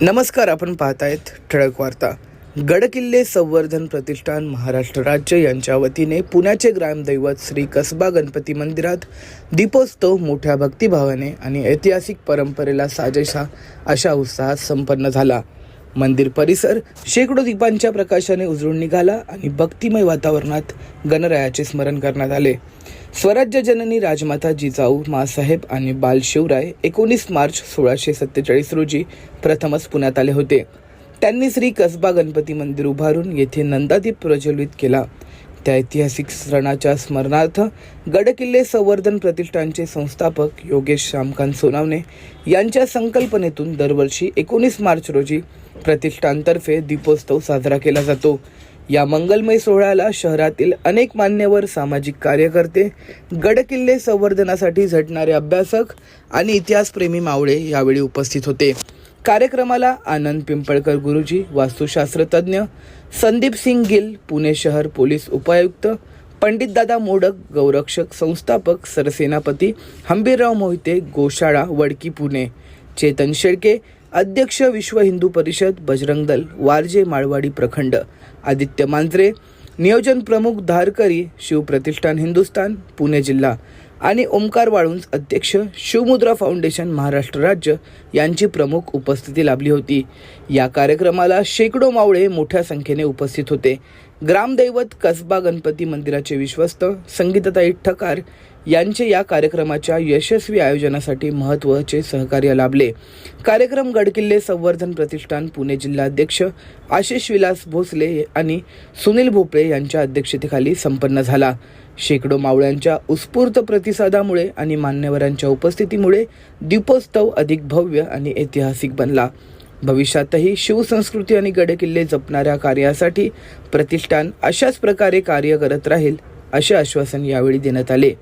नमस्कार आपण पाहतायत ठळक वार्ता. गडकिल्ले संवर्धन प्रतिष्ठान महाराष्ट्र राज्य यांच्या वतीने पुण्याचे ग्रामदैवत श्री कसबा गणपती मंदिरात दीपोत्सव मोठ्या भक्तिभावाने आणि ऐतिहासिक परंपरेला साजेसा अशा उत्साहात संपन्न झाला. मंदिर परिसर शेकडो दीपांच्या प्रकाशाने उजळून निघाला आणि भक्तिमय वातावरणात गणरायाचे स्मरण करण्यात आले. स्वराज्य जननी राजमाता जिजाऊ मासाहेब आणि बाल शिवराय एकोणीस मार्च सोळाशे सत्तेचाळीस रोजी प्रथमच पुण्यात आले होते. त्यांनी श्री कसबा गणपती मंदिर उभारून येथे नंदादीप प्रज्वलित केला. त्या ऐतिहासिक सणाच्या स्मरणार्थ गडकिल्ले संवर्धन प्रतिष्ठानचे संस्थापक योगेश श्यामकांत सोनावणे यांच्या संकल्पनेतून दरवर्षी एकोणीस मार्च रोजी प्रतिष्ठानतर्फे दीपोत्सव साजरा केला जातो. या मंगलमय सोहळ्याला शहरातील अनेक मान्यवर सामाजिक कार्यकर्ते गडकिल्ले संवर्धनासाठी झटणारे अभ्यासक आणि इतिहासप्रेमी मावळे यावेळी उपस्थित होते. कार्यक्रमाला आनंद पिंपळकर गुरुजी वास्तुशास्त्रतज्ञ संदीप सिंग गिल पुणे शहर पोलीस उपायुक्त पंडितदादा मोडक गौरक्षक संस्थापक सरसेनापती हंबीरराव मोहिते गोशाळा वडकी पुणे चेतन शेळके अध्यक्ष विश्व हिंदू परिषद बजरंग दल वारजे माळवाडी प्रखंड आदित्य मांजरे नियोजन प्रमुख धारकरी शिवप्रतिष्ठान हिंदुस्थान पुणे जिल्हा आणि ओमकार वाळुंज अध्यक्ष शिवमुद्रा फाउंडेशन महाराष्ट्र राज्य यांची प्रमुख उपस्थिती लाभली होती. या कार्यक्रमाला शेकडो मावळे मोठ्या संख्येने उपस्थित होते. ग्रामदैवत कसबा गणपती मंदिराचे विश्वस्त संगीतताई ठकार यांचे या कार्यक्रमाच्या यशस्वी आयोजनासाठी महत्त्वाचे सहकार्य लाभले. कार्यक्रम गडकिल्ले संवर्धन प्रतिष्ठान पुणे जिल्हाध्यक्ष आशिष विलास भोसले आणि सुनील भोपळे यांच्या अध्यक्षतेखाली संपन्न झाला. शेकडो मावळ्यांच्या उत्स्फूर्त प्रतिसादामुळे आणि मान्यवरांच्या उपस्थितीमुळे दीपोत्सव अधिक भव्य आणि ऐतिहासिक बनला. भविष्यातही शिवसंस्कृती आणि गडकिल्ले जपणाऱ्या कार्यासाठी प्रतिष्ठान अशाच प्रकारे कार्य करत राहील असे आश्वासन यावेळी देण्यात आले.